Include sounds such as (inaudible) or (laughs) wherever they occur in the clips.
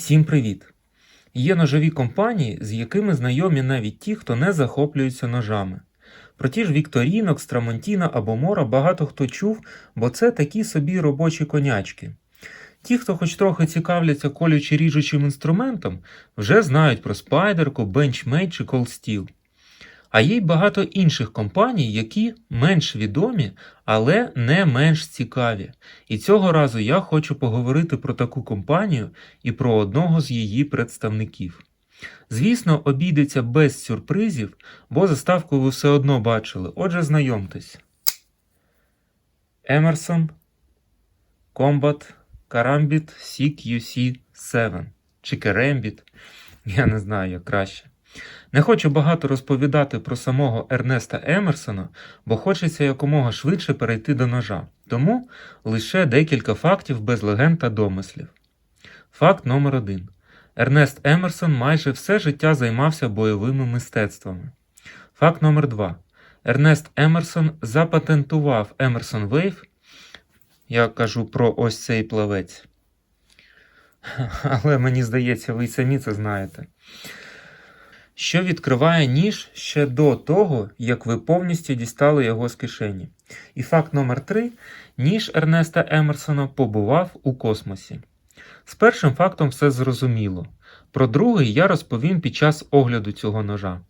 Всім привіт! Є ножові компанії, з якими знайомі навіть ті, хто не захоплюється ножами. Про ті ж Вікторінок, Страмонтіна або Мора багато хто чув, бо це такі собі робочі конячки. Ті, хто хоч трохи цікавляться колючи ріжучим інструментом, вже знають про спайдерку, бенчмейт чи колстіл. А є й багато інших компаній, які менш відомі, але не менш цікаві. І цього разу я хочу поговорити про таку компанію і про одного з її представників. Звісно, обійдеться без сюрпризів, бо заставку ви все одно бачили. Отже, знайомтесь. Emerson Combat Karambit CQC7 чи Kerambit, я не знаю як краще. Не хочу багато розповідати про самого Ернеста Емерсона, бо хочеться якомога швидше перейти до ножа. Тому лише декілька фактів без легенд та домислів. Факт номер один. Ернест Емерсон майже все життя займався бойовими мистецтвами. Факт номер два. Ернест Емерсон запатентував Емерсон Wave. Я кажу про ось цей плавець. (laughs) Але мені здається, ви й самі це знаєте що відкриває ніж ще до того, як ви повністю дістали його з кишені. І факт номер 3 ніж Ернеста Емерсона побував у космосі. З першим фактом все зрозуміло. Про другий я розповім під час огляду цього ножа.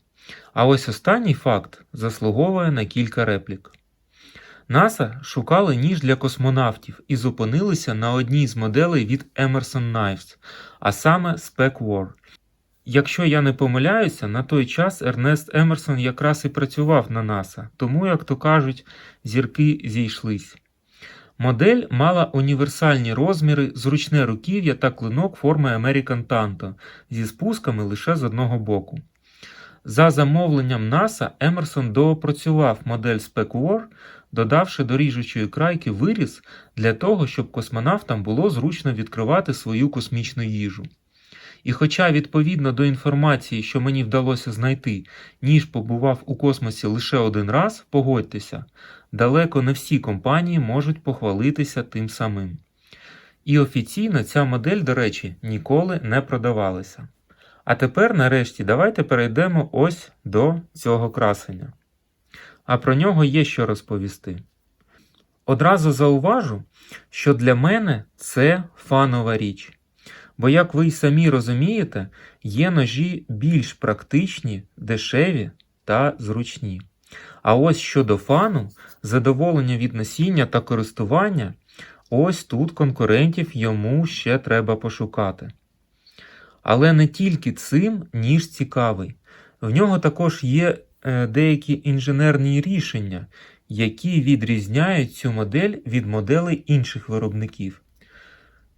А ось останній факт заслуговує на кілька реплік. НАСА шукали ніж для космонавтів і зупинилися на одній з моделей від Emerson Knives, а саме Spec War. Якщо я не помиляюся, на той час Ернест Емерсон якраз і працював на НАСА, тому, як то кажуть, зірки зійшлись. Модель мала універсальні розміри, зручне руків'я та клинок форми American Tanto зі спусками лише з одного боку. За замовленням НАСА Емерсон доопрацював модель Spec War, додавши до ріжучої крайки виріз для того, щоб космонавтам було зручно відкривати свою космічну їжу. І хоча, відповідно до інформації, що мені вдалося знайти, ніж побував у космосі лише один раз, погодьтеся, далеко не всі компанії можуть похвалитися тим самим. І офіційно ця модель, до речі, ніколи не продавалася. А тепер, нарешті, давайте перейдемо ось до цього красення. А про нього є що розповісти. Одразу зауважу, що для мене це фанова річ. Бо, як ви й самі розумієте, є ножі більш практичні, дешеві та зручні. А ось щодо фану, задоволення від носіння та користування, ось тут конкурентів йому ще треба пошукати. Але не тільки цим ніж цікавий. В нього також є е, деякі інженерні рішення, які відрізняють цю модель від моделей інших виробників.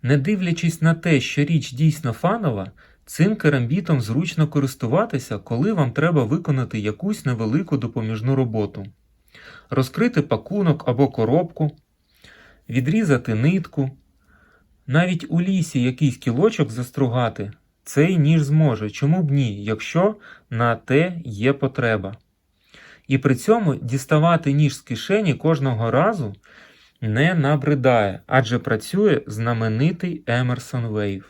Не дивлячись на те, що річ дійсно фанова, цим керамбітом зручно користуватися, коли вам треба виконати якусь невелику допоміжну роботу, розкрити пакунок або коробку, відрізати нитку, навіть у лісі якийсь кілочок застругати, цей ніж зможе, чому б ні, якщо на те є потреба. І при цьому діставати ніж з кишені кожного разу не набридає, адже працює знаменитий Emerson Wave.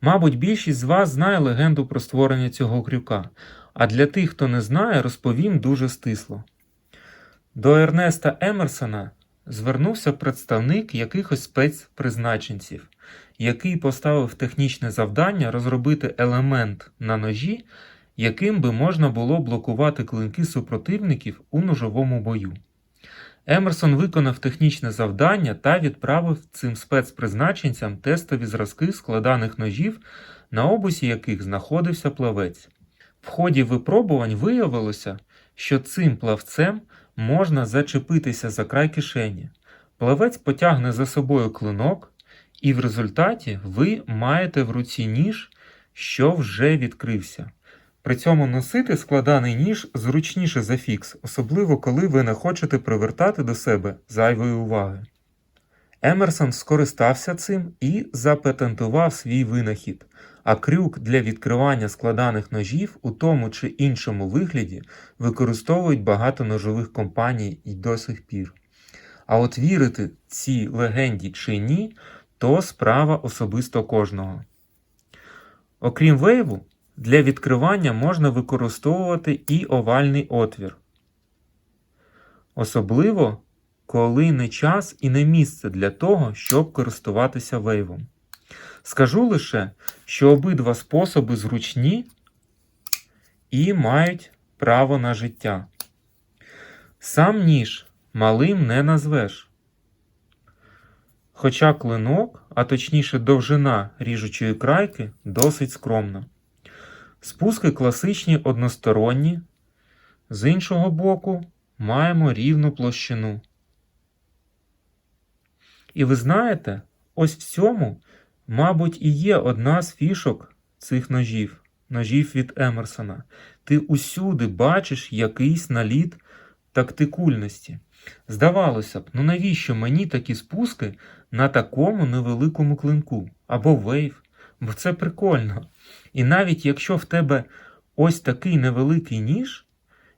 Мабуть, більшість з вас знає легенду про створення цього крюка, а для тих, хто не знає, розповім дуже стисло. До Ернеста Емерсона звернувся представник якихось спецпризначенців, який поставив технічне завдання розробити елемент на ножі, яким би можна було блокувати клинки супротивників у ножовому бою. Емерсон виконав технічне завдання та відправив цим спецпризначенцям тестові зразки складаних ножів, на обусі яких знаходився плавець. В ході випробувань виявилося, що цим плавцем можна зачепитися за край кишені. Плавець потягне за собою клинок, і в результаті ви маєте в руці ніж, що вже відкрився. При цьому носити складаний ніж зручніше за фікс, особливо коли ви не хочете привертати до себе зайвої уваги. Емерсон скористався цим і запатентував свій винахід, а крюк для відкривання складаних ножів у тому чи іншому вигляді використовують багато ножових компаній і до сих пір. А от вірити цій легенді чи ні, то справа особисто кожного. Окрім вейву, для відкривання можна використовувати і овальний отвір. Особливо, коли не час і не місце для того, щоб користуватися вейвом. Скажу лише, що обидва способи зручні і мають право на життя. Сам ніж малим не назвеш. Хоча клинок, а точніше довжина ріжучої крайки, досить скромна. Спуски класичні односторонні, з іншого боку маємо рівну площину. І ви знаєте, ось в цьому, мабуть, і є одна з фішок цих ножів, ножів від Емерсона. Ти усюди бачиш якийсь наліт тактикульності. Здавалося б, ну навіщо мені такі спуски на такому невеликому клинку або вейв? Бо це прикольно. І навіть якщо в тебе ось такий невеликий ніж,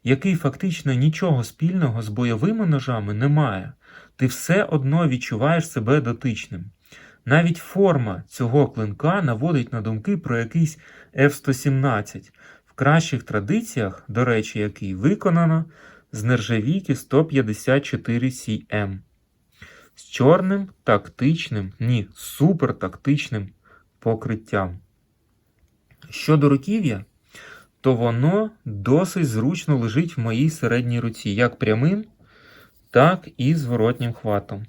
який фактично нічого спільного з бойовими ножами не має, ти все одно відчуваєш себе дотичним. Навіть форма цього клинка наводить на думки про якийсь F-117, в кращих традиціях, до речі, який виконано з нержавійки 154 cm. З чорним тактичним, ні, супертактичним покриттям. Щодо руків'я, то воно досить зручно лежить в моїй середній руці, як прямим, так і зворотнім хватом.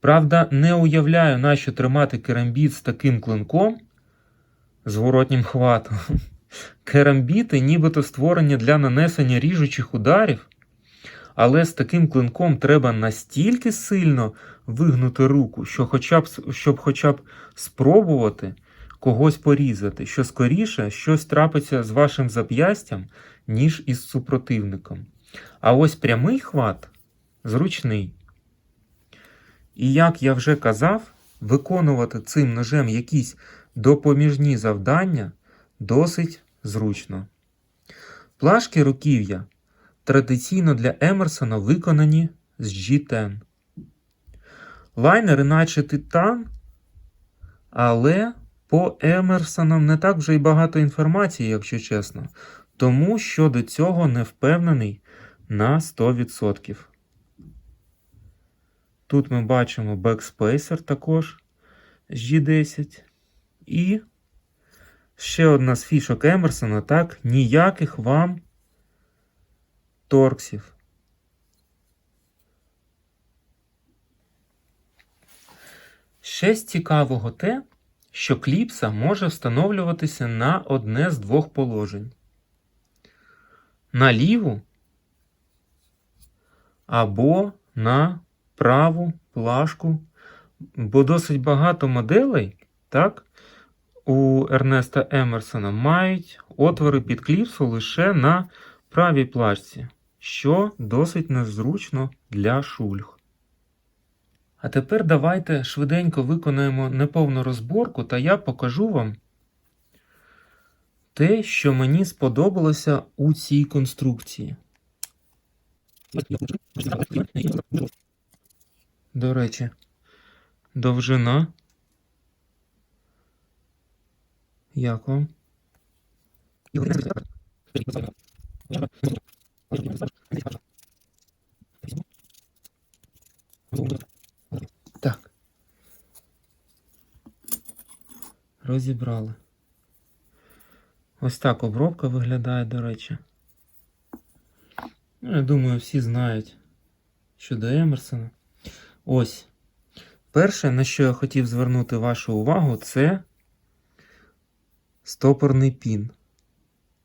Правда, не уявляю, нащо тримати керамбіт з таким клинком, зворотнім хватом. Керамбіти нібито створені для нанесення ріжучих ударів, але з таким клинком треба настільки сильно вигнути руку, що хоча б, щоб хоча б спробувати когось порізати, що скоріше щось трапиться з вашим зап'ястям, ніж із супротивником. А ось прямий хват зручний. І як я вже казав, виконувати цим ножем якісь допоміжні завдання досить зручно. Плашки руків'я традиційно для Емерсона виконані з G10. Лайнери, наче титан, але по Емерсонам не так вже й багато інформації, якщо чесно. Тому щодо цього не впевнений на 100%. Тут ми бачимо бекспейсер також з G10. І ще одна з фішок Емерсона, так, ніяких вам торксів. Ще з цікавого те, що кліпса може встановлюватися на одне з двох положень. На ліву або на праву плашку, бо досить багато моделей, так, у Ернеста Емерсона мають отвори під кліпсу лише на правій плашці, що досить незручно для шульг. А тепер давайте швиденько виконаємо неповну розборку, та я покажу вам те, що мені сподобалося у цій конструкції. До речі, довжина. Як вам? Так. Розібрали. Ось так обробка виглядає, до речі. Ну, я думаю, всі знають щодо Емерсона. Ось. Перше, на що я хотів звернути вашу увагу, це стопорний пін.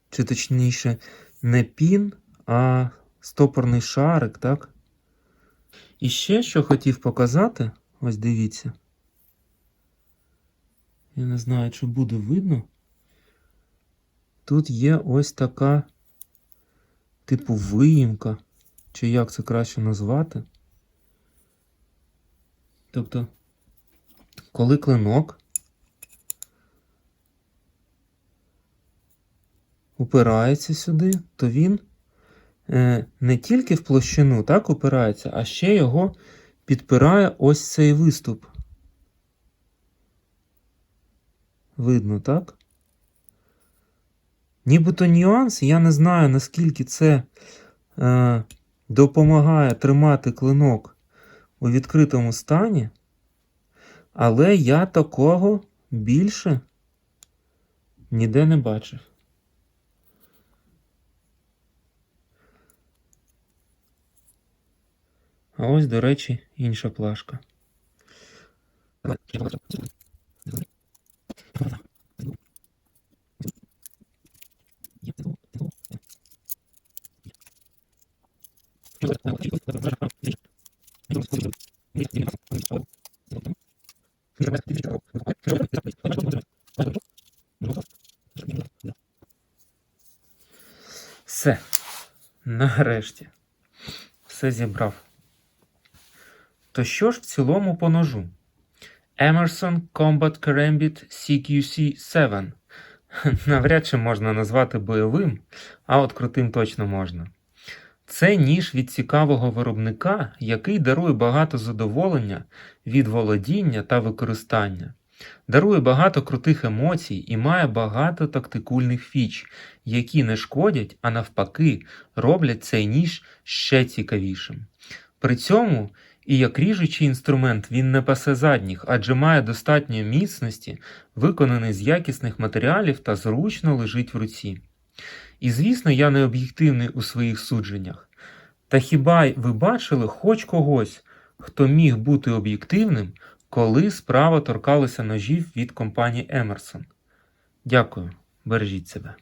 Чи точніше, не пін, а стопорний шарик, так? І ще що хотів показати, ось дивіться. Я не знаю, чи буде видно. Тут є ось така, типу, виїмка, чи як це краще назвати. Тобто, коли клинок упирається сюди, то він е, не тільки в площину так упирається, а ще його підпирає ось цей виступ. Видно, так? Нібито нюанс, я не знаю, наскільки це е, допомагає тримати клинок у відкритому стані, але я такого більше ніде не бачив. А ось, до речі, інша плашка. Все. Нарешті. Все зібрав. То що ж в цілому по ножу? Emerson Combat Karambit CQC-7. Навряд чи можна назвати бойовим, а от крутим точно можна. Це ніж від цікавого виробника, який дарує багато задоволення від володіння та використання. Дарує багато крутих емоцій і має багато тактикульних фіч, які не шкодять, а навпаки, роблять цей ніж ще цікавішим. При цьому і як ріжучий інструмент він не пасе задніх, адже має достатньо міцності, виконаний з якісних матеріалів та зручно лежить в руці. І звісно, я не об'єктивний у своїх судженнях. Та хіба ви бачили хоч когось, хто міг бути об'єктивним, коли справа торкалася ножів від компанії Емерсон? Дякую, бережіть себе.